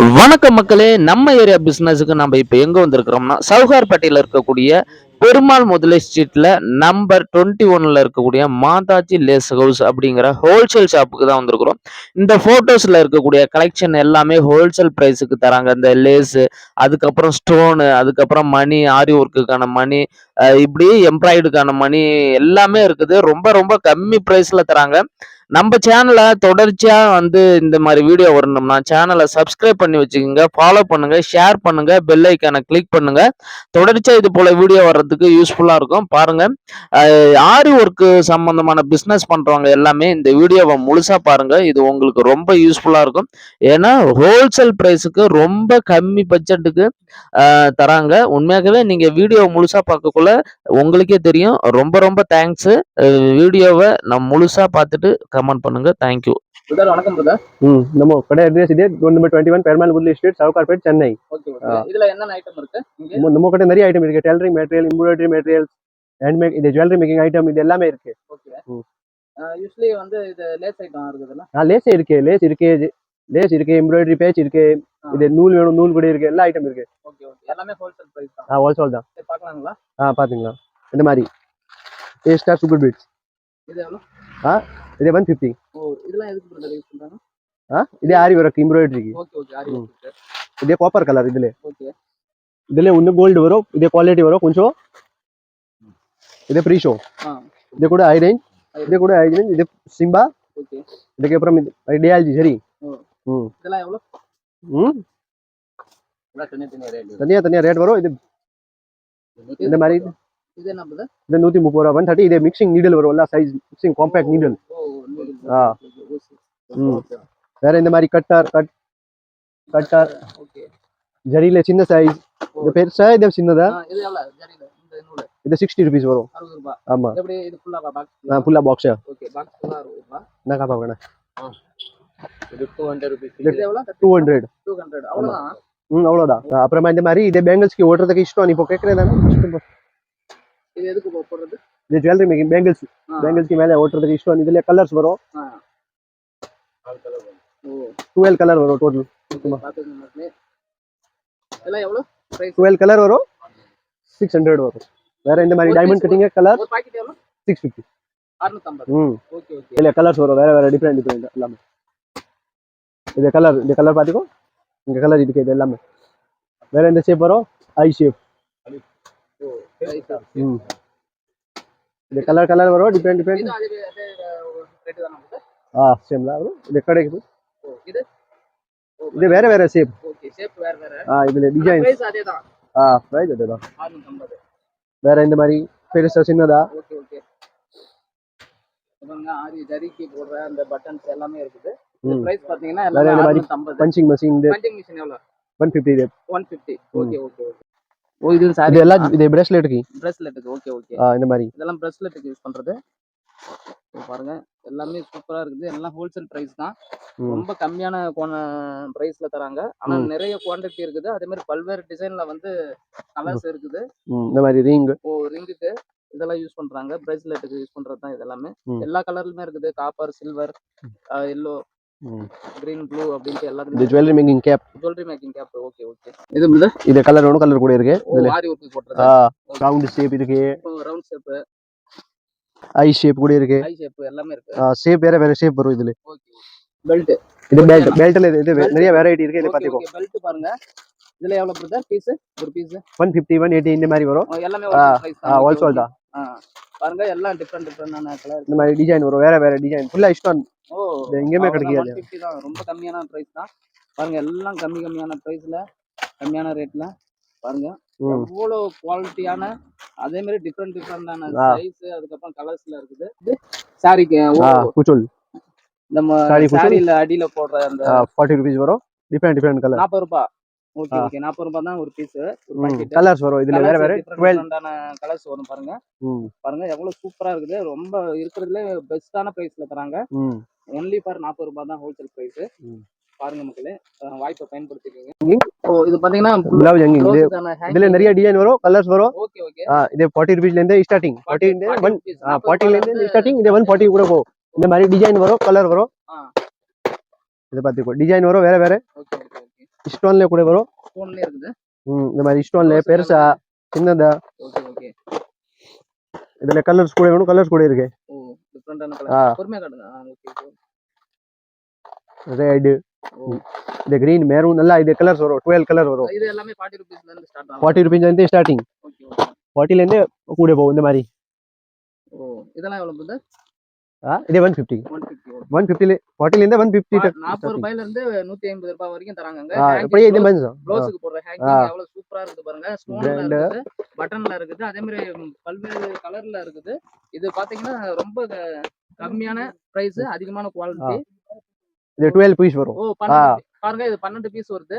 வணக்கம் மக்களே நம்ம ஏரியா பிசினஸுக்கு நம்ம இப்போ எங்கே வந்திருக்கிறோம்னா சவுகார்பேட்டையில் இருக்கக்கூடிய பெருமாள் முதலை ஸ்ட்ரீட்டில் நம்பர் டுவெண்ட்டி ஒன்ல இருக்கக்கூடிய மாதாஜி லேஸ் ஹவுஸ் அப்படிங்கிற ஹோல்சேல் ஷாப்புக்கு தான் வந்திருக்கிறோம். இந்த ஃபோட்டோஸில் இருக்கக்கூடிய கலெக்ஷன் எல்லாமே ஹோல்சேல் ப்ரைஸுக்கு தராங்க. இந்த லேஸு அதுக்கப்புறம் ஸ்டோனு அதுக்கப்புறம் மணி ஆரி ஒர்க்குக்கான மணி இப்படி எம்ப்ராய்டுக்கான மணி எல்லாமே இருக்குது. ரொம்ப ரொம்ப கம்மி ப்ரைஸில் தராங்க. நம்ம சேனலை தொடர்ச்சியாக வந்து இந்த மாதிரி வீடியோ வரணும்னா சேனலை சப்ஸ்கிரைப் பண்ணி வச்சுக்கோங்க ஃபாலோ பண்ணுங்கள் ஷேர் பண்ணுங்கள் பெல் ஐக்கானை கிளிக் பண்ணுங்கள் தொடர்ச்சியாக இது போல் வீடியோ வர்றதுக்கு யூஸ்ஃபுல்லாக இருக்கும். பாருங்கள் ஆரி ஒர்க்கு சம்மந்தமான பிஸ்னஸ் பண்ணுறவங்க எல்லாமே இந்த வீடியோவை முழுசாக பாருங்கள் இது உங்களுக்கு ரொம்ப யூஸ்ஃபுல்லாக இருக்கும். ஏன்னா ஹோல்சேல் ப்ரைஸுக்கு ரொம்ப கம்மி பட்ஜெட்டுக்கு தராங்க. உண்மையாகவே நீங்கள் வீடியோ முழுசாக பார்க்கக்குள்ள உங்களுக்கே தெரியும். ரொம்ப ரொம்ப தேங்க்ஸ் வீடியோவை நான் முழுசாக பார்த்துட்டு கமெண்ட் பண்ணுங்கள் தேங்க்யூ வணக்கம் நம்ம கடை அட்ரஸ் இதே twenty one Perumal Pudhuli street சவு சென்னை நம்ம கடை நிறைய ஐட்டம் இருக்கு. Tailoring material embroidery material hand make jewellery making item இது எல்லாமே இருக்கு. யூஸ்வலி இருக்கு. லேஸ் இருக்கு லேஸ் இருக்கு எம்ப்ராய்டரி பேச் இருக்கு இது நூல் வேணும் நூல் கூட இருக்கு எல்லா ஐட்டம் இருக்கு. ஓகே இந்த மாதிரி. சூப்பர் பீட்ஸ் ஆ? ಇದೆ ಬಂದು ಫಿಫ್ಟಿ ಇದೇ ಆರಿ ಬರುತ್ತೆ ಎಂಬ್ರಾಯ್ಡ್ರಿಗೆ ఇదే కాపర్ కలర్ ఇదిలే ఇదిలే ఉన్న గోల్డ్ వరో ఇదే క్వాలిటీ వరో కొంచెం ఇదే ప్రీ షో ఇదే కూడా హై రేంజ్ ఇదే కూడా హై రేంజ్ ఇదే సింబా ఇదకి అப்புறம் ఐడియాలజీ సరి தனியா தனியா ரேட் வரும் இது இந்த மாதிரி இது நூத்தி முப்பது ரூபா ஒன் தேர்ட்டி இதே மிக்சிங் நீடல் வரும் எல்லா சைஸ் மிக்சிங் காம்பேக்ட் நீடல் ஆ. ம். வேற இந்த மாதிரி கட்டார் கட் கட்டார். ஜரியில சின்ன சைஸ் இது பெருசா இது சின்னதா? ஆ, இது இந்த சிக்ஸ்டி ருபீஸ் வரும். ஆமா. எப்படி இது ஃபுல்லா பாக்ஸ் நான் ஃபுல்லா பாக்ஸ் ஓகே பாக்ஸ் ஃபுல்லா அறுபது ரூபாய் என்ன இது two hundred rupees two hundred two hundred அவ்வளோதான் ம் அவ்வளோதான் அப்புறமா இந்த மாதிரி இதே பேங்கிள்ஸ்க்கு ஓட்டுறதுக்கு இஷ்டம். நீ இப்போ கேட்கறதானே இது எதுக்கு போடுறது? மேக்கிங் பேங்கிள்ஸ் ஆ. பேங்கிள்ஸ்க்கு மேலே ஓட்டுறதுக்கு இஷ்டம் இதுல கலர்ஸ் வரும். ஆ. ஓ டுவெல் கலர் வரும் டோட்டல். இதெல்லாம் எவ்வளோ டுவெல் கலர் வரும். சிக்ஸ் ஹண்ட்ரட் வரும். வேற இந்த மாதிரி? டைமண்ட் கட்டிங்க கலர் சிக்ஸ் ஃபிஃப்டி ம். இதுல கலர்ஸ் வரும். வேற வேற டிஃப்ரெண்ட் டிஃப்ரெண்ட் எல்லாமே. இது கலர் இந்த கலர் பாத்துக்கோ இந்த கலர் இதுக்கு இது எல்லாமே. வேற எந்த ஷேப் வரும்? ஐ ஷேப் ம். இது இது வேற வேற ஷேப் ஓகே ஷேப் வேற வேற ஆ இதுல டிசைன் ப்ரைஸ் அதே தான் ஆ ப்ரைஸ் அதுதான் அறுநூத்தம்பது வேற இந்த மாதிரி பெருசா சின்னதா ஓகே ஓகே பாருங்க ஆரி ஜரிக்கு போடுற அந்த பட்டன்ஸ் எல்லாமே இருக்குது. பிரைஸ் பாத்தீங்கன்னா பஞ்சிங் மஷின் பஞ்சிங் மிஷின் எவ்வளோ one fifty one fifty okay okay ஓ இது சாரி எல்லாம் இது பிரேஸ்லெட்டுக்கு பிரேஸ்லெட்டுக்கு ஓகே ஓகே இந்த மாதிரி. இதெல்லாம் பிரேஸ்லெட்டுக்கு யூஸ் பண்றது. பாருங்க எல்லாமே சூப்பரா இருக்குது. எல்லாம் ஹோல்சேல் பிரைஸ் தான். ரொம்ப கம்மியான பிரைஸ்ல தராங்க. ஆனா. நிறைய குவாண்டிட்டி இருக்குது. அதே மாதிரி பல்வேறு டிசைன்ல வந்து கலர்ஸ் இருக்குது. இந்த மாதிரி ரிங் ஓ ரிங்குக்கு இதெல்லாம் யூஸ் பண்றாங்க. பிரேஸ்லெட்டுக்கு யூஸ் பண்றது தான் இதெல்லாமே. எல்லா கலர்லுமே இருக்குது. Copper silver yellow green blue அப்படின்ட்டு இது எல்லாத்துலயும் jewellery making cap jewellery making cap okay okay இது வந்து? இது கலர் வேணும் கலர் கூட இருக்கு. இதுல ஆரி ஒர்க்கு போட்டுறது ஆ ரவுண்ட் ஷேப் இருக்கு. ரவுண்ட் ஷேப் ஐ ஷேப் கூட இருக்கு. ஐ ஷேப் எல்லாமே இருக்கு. ஆ ஷேப் வேற வேற ஷேப் வரும் இதுல. ஓகே பெல்ட் இது பெல்ட் பெல்ட்ல இது. நிறைய வெரைட்டி இருக்கு இது பாத்துக்கோ பெல்ட் பாருங்க. இதுல எவ்வளவு பிரதர் பீஸ் ஒரு piece one fifty one eighty இந்த மாதிரி வரும். எல்லாமே ஆ, பிரைஸ் ஆ ஹோல்சேல் தான். பாருங்க எல்லாம் டிஃபரெண்ட் டிஃபரெண்டான கலர் இந்த மாதிரி டிசைன் வரும். வேற வேற டிசைன் ஃபுல்லா இஷ்டம் ஓ எங்கேயுமே கிடைக்காது. 150 தான். ரொம்ப கம்மியான பிரைஸ் தான். பாருங்க எல்லாம் கம்மி கம்மியான பிரைஸ்ல கம்மியான ரேட்ல பாருங்க. எவ்வளோ குவாலிட்டியான அதே மாதிரி டிஃப்ரெண்ட் டிஃப்ரெண்டான. சைஸ் அதுக்கப்புறம் கலர்ஸ்ல இருக்குது. சாரிக்கு குச்சோல் நம்ம. சாரியில அடியில போடுற அந்த ஃபார்ட்டி ருபீஸ் வரும். டிஃப்ரெண்ட் டிஃப்ரெண்ட் கலர் நாற்பது ரூபாய் ஓகே. ஓகே. நாற்பது ரூபாய் தான் ஒரு பீஸ் கலர்ஸ் வரும். இதுல வேற வேற கலர்ஸ் வரும் பாருங்க. பாருங்க எவ்வளவு சூப்பரா இருக்குது. ரொம்ப இருக்கிறதுல பெஸ்டான பிரைஸ்ல தராங்க. ஒன்லி ஃபார் நாற்பது ரூபாய் தான் ஹோல்சேல் பிரைஸ். பாருங்க மக்களே வாய்ப்பை பயன்படுத்திக்கோங்க. இது பாத்தீங்கன்னா குலாப் இதுல நிறைய டிசைன் வரும் கலர்ஸ் வரும். Okay okay. இது ருபீஸ்ல இருந்து ஸ்டார்டிங் ஃபார்ட்டி ஒன் ஃபார்ட்டில இருந்து ஸ்டார்டிங் இது ஒன் ஃபார்ட்டி கூட போகும். இந்த மாதிரி டிசைன் வரும் கலர் வரும். இது பாத்துக்கோ டிசைன் வரும் வேற வேற. ஓகே. ஓகே ஓகே ஸ்டோன்ல கூட வரும். ஸ்டோன்லயே இருக்குது. ம், இந்த மாதிரி ஸ்டோன்ல Rose பெருசா சின்னதா. Okay okay. இதுல கலர்ஸ் கூட வேணும் கலர்ஸ் கூட இருக்கு. ஓ டிஃப்ரெண்டான. கலர் பொறுமையா காட்டுங்க. ரெட் இந்த கிரீன் மெரூன் எல்லாம் இது கலர்ஸ் வரும். டுவெல் கலர் வரும். இது எல்லாமே 40 ருபீஸ்ல இருந்து ஸ்டார்ட் ஆகும். ஃபார்ட்டி ருபீஸ் இருந்து ஸ்டார்டிங் ஓகே ஓகே. ஃபார்ட்டில இருந்து கூட போகும் இந்த மாதிரி. ஓ இதெல்லாம் ஆ, இது ஒன் ஃபிஃப்டி 150 ஓகே ஒன் ஃபிஃப்டில ஃபார்ட்டில இருந்து ஒன் ஃபிஃப்டி நாற்பது ரூபாயில இருந்து நூத்தி ஐம்பது ரூபாய் வரைக்கும் தராங்க அப்படியே இது மாதிரி தான். ப்ளவுஸுக்கு போடுற. ஹேங்கிங் எவ்வளவு சூப்பரா இருக்குது பாருங்க. ஸ்டோன்ல. இருக்குது பட்டன்ல இருக்குது. அதே மாதிரி பல்வேறு கலர்ல இருக்குது. இது பாத்தீங்கன்னா ரொம்ப கம்மியான பிரைஸ் அதிகமான குவாலிட்டி இது டுவெல் பீஸ் வரும். ஓ பாருங்க இது பன்னெண்டு பீஸ் வருது.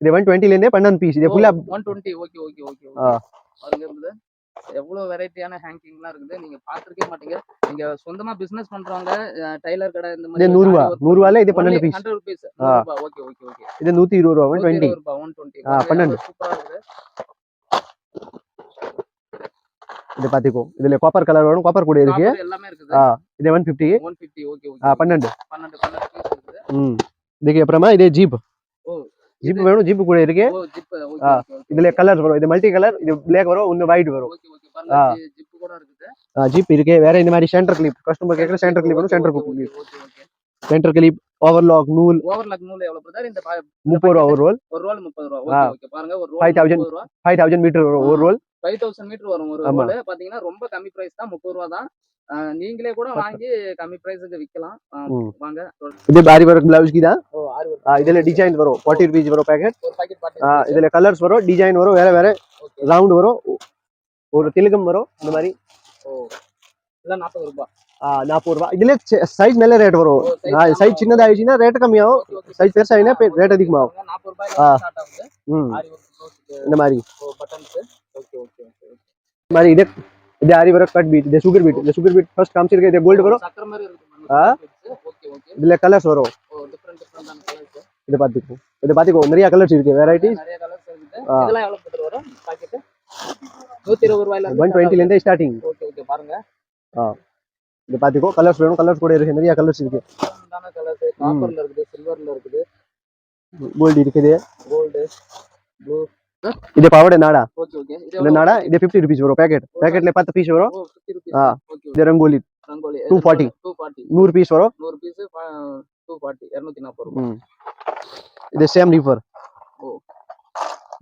இது ஒன் டுவெண்ட்டில இருந்தே பன்னெண்டு பீஸ் இது ஃபுல்லா one twenty okay okay okay. பாருங்க இருக்குது எவ்வளவு வெரைட்டியான ஹேங்கிங்லாம் இருக்குது. நீங்க பாத்திருக்கே மாட்டீங்க. நீங்க சொந்தமா பிசினஸ் பண்றவங்க டைலர் கடை இந்த இது நூறு ரூபா. நூறு ரூபாயில இது பன்னெண்டு piece hundred rupees. Okay okay okay இது நூத்தி இருபது ரூபா ஒன் டுவெண்ட்டி ஒன் டுவெண்ட்டி பன்னெண்டு. சூப்பரா இருக்குது. இது பாத்துக்கோ இதுல காப்பர் கலர் வரும். காப்பர் கூட இருக்கு. எல்லாமே இருக்குது. ஆ இது one fifty one fifty okay ஆ ஓகே பன்னெண்டு. பன்னெண்டு பன்னெண்டு பீஸ் இருக்குது. ம். இதுக்கு அப்புறமா இது ஜீப் ஓ ஜீப் வேணும் ஜீப் கூட இருக்கு. இதுல கலர் வரும். இது மல்டி கலர் இது பிளாக் வரும் ஒன்னு ஒயிட் வரும். ஜிப் இருக்கு. வேற இந்த மாதிரி சென்டர் கிளிப் கஸ்டமர் கேக்குற சென்டர் கிளிப் வரும் centre clip centre clip overlock நூல். ஓவர்லாக் நூல் எவ்வளவு பிரதர் இந்த பா- முப்பது ரூபா ஒரு ரோல் ஒரு ரோல் முப்பது ரூபா. ஆ. ஓகே பாருங்க ஒரு ரோல் 5000 முப்பது ரூபா. ஃபைவ் தௌசண்ட் மீட்டர் வரும் ஒரு ரோல் ஃபைவ் தௌசண்ட் மீட்டர் வரும் ஒரு. ரோல். பாத்தீங்கன்னா ரொம்ப கம்மி பிரைஸ் தான். முப்பது ரூபா தான். நீங்களே கூட வாங்கி கம்மி பிரைஸுக்கு விக்கலாம். ஆ, ம். வாங்க. இது பாரி ஒர்க் பிளவுஸ் கி தான் இதுல டிசைன் வரும். ஃபார்ட்டி ருபீஸ் வரும் பேக்கெட் ஒரு பாக்கெட் பாட்டு இதுல கலர்ஸ் வரும் டிசைன் வரும் வேற வேற ரவுண்ட் வரும். ஒரு திலகம் வரும் இந்த மாதிரி. நாற்பது ரூபாய் நாற்பது ரூபா. இதுல சைஸ் மேல ரேட் வரும். சைஸ் சின்னதாயிடுச்சுன்னா ரேட் கம்மியாகும். சைஸ் பெருசாயினா ரேட் அதிகமாகும். ஆரி இந்த மாதிரி. மாதிரி இது இது ஆரி வரும் கட் பீட் இது சுகர் பீட் இந்த சுகர் பீட் ஃபர்ஸ்ட் காமிச்சிருக்க இது கோல்டு வரும் இருக்கு ஆ. ஓகே ஓகே இதுல கலர்ஸ் வரும் இது பாத்துக்கோ இது பாத்துக்கோ நிறைய கலர்ஸ் இருக்கு ஆ. பாக்கெட் நூத்தி இருபது ரூபாயில ஒன் டுவெண்ட்டில இருந்தே ஸ்டார்டிங் ஓகே ஓகே பாருங்க இது பாத்துக்கோ கலர்ஸ் வேணும் கலர்ஸ் கூட இருக்கு நிறைய கலர்ஸ் இருக்கு டிஃபரெண்டான கலர்ஸ் காப்பர்ல இருக்குது சில்வர்ல இருக்குது. கோல்டு இருக்குது கோல்டு ப்ளூ இது பாவடை நாடா ஓகே ஓகே இது இந்த நாடா இது ஃபிஃப்டி ருபீஸ் வரும் பேக்கெட் பேக்கெட்ல பத்து பீஸ் வரும் ஓ 50 ரூபீஸ் ஆ. ஓகே இது ரங்கோலி ரங்கோலி 240. 240 நூறு பீஸ் வரும் 100 பீஸ் 240 240 ரூபாய் ம். இது சேம் ரீஃபர் ஓ.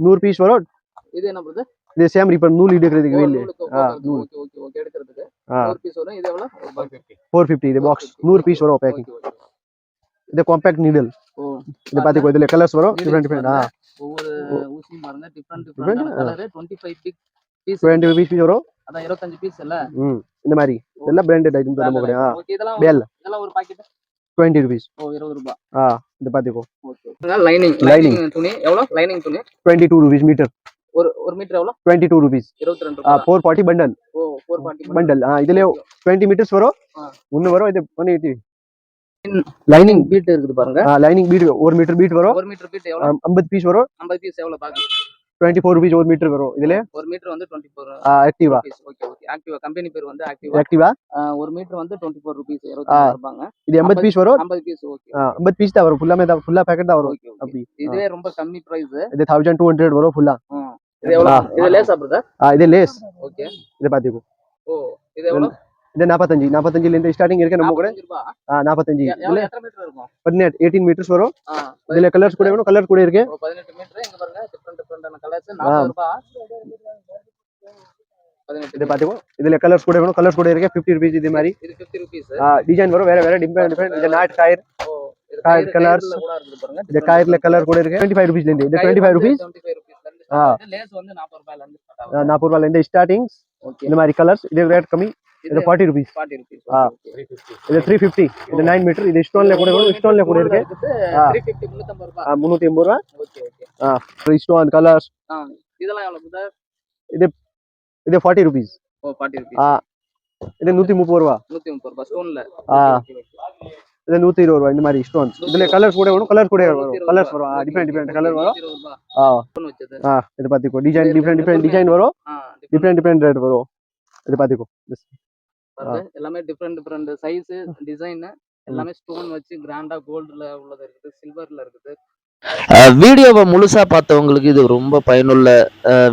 நூறு பீஸ் வரும் இது என்ன பிரதர் இது சேம் ரீஃபர் நூல் எடுக்கிறதுக்கு வெளியே ஆ, நூல். ஓகே ஓகே ஓகே எடுக்கிறதுக்கு ஆ. 100 பீஸ் வரும் இது எவ்வளவு 150 ஃபோர் ஃபிஃப்டி இது பாக்ஸ் நூறு பீஸ் வரும் பேக்கிங் ஓகே ஓகே இது காம்பேக்ட் நீடல் ஓ இது பாத்துக்கோ இதுல கலர்ஸ் வரும் Needles டிஃப்ரெண்ட் டிஃப்ரெண்ட் ஆ பாருங்க. ஒவ்வொரு ஊசியும் பாருங்க different different colour 25 big piece twenty rupees piece வரும். அதான் 25 பீஸ் இல்ல? ம் இந்த மாதிரி. இதெல்லாம் பிராண்டட் ஐட்டம் தர முடியும் ஓகே இதெல்லாம். இதெல்லாம் ஒரு பாக்கெட் டுவெண்ட்டி ருபீஸ் ஓ 20 ரூபாய் ஆ இது பாத்துக்கோ ஓகே லைனிங். லைனிங் துணி. எவ்வளவு லைனிங் துணி. டுவெண்ட்டி டூ ருபீஸ் மீட்டர் ஒரு ஒரு மீட்டர் எவ்வளவு டுவெண்ட்டி டூ ருபீஸ் 22 ஆ ரூபாய் ஃபோர் ஃபார்ட்டி பண்டல் ஓ 440 பண்டல் ஆ இதுல டுவெண்ட்டி மீட்டர்ஸ் வரும். ஒன்னு வரும் இது ஒன் எயிட்டி லைனிங் பீட் இருக்குது பாருங்க. லைனிங் பீட் ஒரு மீட்டர் பீட் வரும். ஒரு மீட்டர் பீட் எவ்வளவு? ஐம்பது பீஸ் வரும். 50 பீஸ் எவ்வளவு பாக்க? டுவெண்ட்டி ஃபோர் ருபீஸ் ஒரு மீட்டர் வரும் இதுல. ஒரு மீட்டர் வந்து 24 Activa piece okay okay Activa company பேர் வந்து ஆக்டிவா ஆக்டிவா ஒரு மீட்டர் வந்து 24 ருபீஸ் ஆ. 25 ரூபாங்க இது எண்பது பீஸ் வரும். 50 பீஸ் ஓகே ஐம்பது பீஸ் தான் வரும். ஃபுல்லாமே தான் ஃபுல்லா பேக்கெட் தான் வரும். அப்படி. இதுவே ரொம்ப கம்மி பிரைஸ் இது தௌசண்ட் டூ ஹண்ட்ரட் வரும் ஃபுல்லா இது எவ்வளவு? இது பிரதர் ஆ இது லேஸ். ஓகே இது பாத்துக்கோ ஓ இது எவ்வளவு? இது நாற்பத்தஞ்சு நாற்பத்தஞ்சுல இருந்து ஸ்டார்டிங் இருக்கு. நம்ம கூட 45 ரூபாய் ஆ நாற்பத்தஞ்சு பதினெட்டு எயிட்டீன் மீட்டர்ஸ் வரும். இதுல கலர்ஸ் கூட வேணும் கலர் கூட இருக்கு. ஓ, 18 மீட்டர் இங்க பாருங்க டிஃபரெண்ட் டிஃபரெண்டான கலர்ஸ் 40 ரூபாய் 18 இது பாத்துக்கோ. இதுல கலர்ஸ் கூட வேணும் கலர்ஸ் கூட இருக்கு. ஃபிஃப்டி ருபீஸ் இது மாதிரி. இது 50 ருபீஸ் டிசைன் வரும் வேற வேற டிஃபரெண்ட் டிஃபரெண்ட் இது நாட் கூட இருக்குது பாருங்க இந்த கயிறுல கலர் கூட இருக்கு. டுவெண்ட்டி ஃபைவ் ருபீஸ்ல இருந்து இது டுவெண்ட்டி ஃபைவ் ருபீஸ் 75 rupeesல இருந்து ஆ. start ஆகுது. லேஸ் வந்து 40 ரூபாயில இருந்து ஸ்டார்ட் ஆகுது நாற்பது ரூபாயில இருந்து ஸ்டார்டிங் இந்த மாதிரி கலர்ஸ் இது ரேட் கம்மி. இது ஃபார்ட்டி ருபீஸ் 40 rupees. ஆ. ஓகே இது த்ரீ ஃபிஃப்டி இது நைன் மீட்டர் இது ஸ்டோன்ல கூட வரும் ஸ்டோன்ல கூட இருக்கு. ஆ. 350 350 ரூபாய் ஆ, முந்நூத்தி எண்பது ரூபா ஓகே ஓகே ஸ்டோன் கலர்ஸ் ஆ இதெல்லாம் எவ்வளவு பிரதர் இது ஃபார்ட்டி ருபீஸ் ஓ 40 rupees. ஆ. இது நூத்தி முப்பது ரூபா 130 ரூபாய் ஸ்டோன்ல ஆ. இது நூத்தி இருபது ரூபா இந்த மாதிரி ஸ்டோன்ஸ் இதுல கலர்ஸ் கூட வரும் கலர் கூட வரும். கலர்ஸ் வரும். டிஃப்ரெண்ட் டிஃப்ரெண்ட் கலர் வரும். ஆ. இது பாத்துக்கோ டிசைன் டிஃப்ரெண்ட் டிஃப்ரெண்ட் டிசைன் வரும். டிஃப்ரெண்ட் டிஃப்ரெண்ட் ரேட் வரும். இது பாருங்க எல்லாமே டிஃப்ரெண்ட் டிஃப்ரெண்ட் சைஸ் டிசைன் எல்லாமே ஸ்டோன் வச்சு கிராண்டா கோல்டுல உள்ளது இருக்குது சில்வர்ல இருக்குது. வீடியோவை முழுசா பார்த்தவங்களுக்கு இது ரொம்ப பயனுள்ள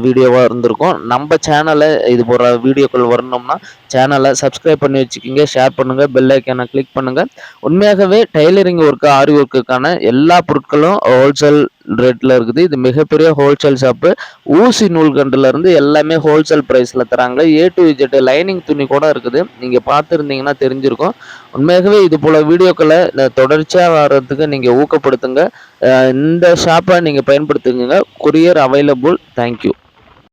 வீடியோவாக இருந்திருக்கும். நம்ம சேனலை இது போகிற வீடியோக்கள் வரணும்னா சேனலை சப்ஸ்கிரைப் பண்ணி வச்சுக்கிங்க ஷேர் பண்ணுங்கள் பெல் ஐக்கானை கிளிக் பண்ணுங்கள் உண்மையாகவே டைலரிங் ஒர்க்கு ஆரி ஒர்க்குக்கான எல்லா பொருட்களும் ஹோல்சேல் ரேட்டில் இருக்குது. இது மிகப்பெரிய ஹோல்சேல் ஷாப்பு ஊசி நூல்கண்டுலேருந்து எல்லாமே ஹோல்சேல் ப்ரைஸில் தராங்க. ஏ டு இஜெட் லைனிங் துணி கூட இருக்குது. நீங்கள் பார்த்துருந்தீங்கன்னா தெரிஞ்சிருக்கும். உண்மையாகவே இது போல் வீடியோக்களை தொடர்ச்சியாக வர்றதுக்கு நீங்கள் ஊக்கப்படுத்துங்க. இந்த ஷாப்பை நீங்கள் பயன்படுத்துங்க கொரியர் அவைலபிள் தேங்க்யூ